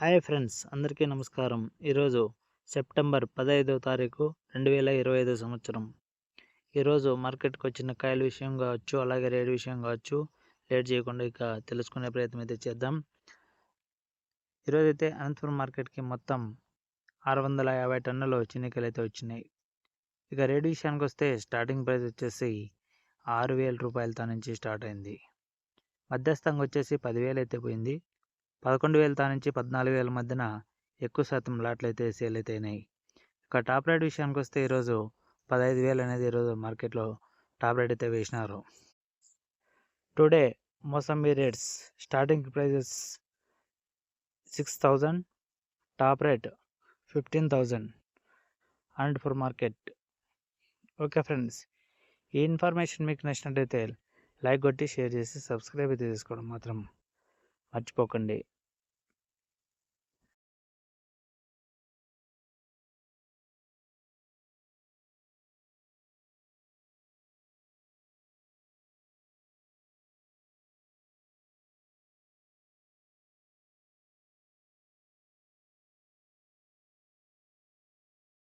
Hi friends అందరికీ నమస్కారం. ఈరోజు సెప్టెంబర్ పదహైదవ తారీఖు రెండు వేల ఇరవై ఐదు సంవత్సరం. ఈరోజు మార్కెట్కి వచ్చిన కాయల విషయం కావచ్చు అలాగే రేట్ విషయం కావచ్చు లేట్ చేయకుండా ఇక తెలుసుకునే ప్రయత్నం అయితే చేద్దాం. ఈరోజు అయితే అనంతపురం మార్కెట్కి మొత్తం ఆరు వందల యాభై టన్నులు చిన్నికలు అయితే వచ్చినాయి. ఇక రేట్ విషయానికి వస్తే స్టార్టింగ్ ప్రైస్ వచ్చేసి ఆరు వేల రూపాయలతో నుంచి స్టార్ట్ అయింది. మధ్యస్థంగా వచ్చేసి పదివేలు అయితే పోయింది. పదకొండు వేల నుంచి పద్నాలుగు వేల మధ్యన ఎక్కువ శాతం లాట్లు అయితే సేల్ అయితే అయినాయి. ఇక టాప్ రేట్ విషయానికి వస్తే ఈరోజు పదహైదు వేలు అనేది ఈరోజు మార్కెట్లో టాప్ రేట్ అయితే వేసినారు. Today mosambi rates starting prices six thousand top rate fifteen thousand. And for market okay friends ఈ ఇన్ఫర్మేషన్ మీకు నచ్చినట్టయితే లైక్ కొట్టి షేర్ చేసి సబ్స్క్రైబ్ అయితే చేసుకోవడం మాత్రం మర్చిపోకండి.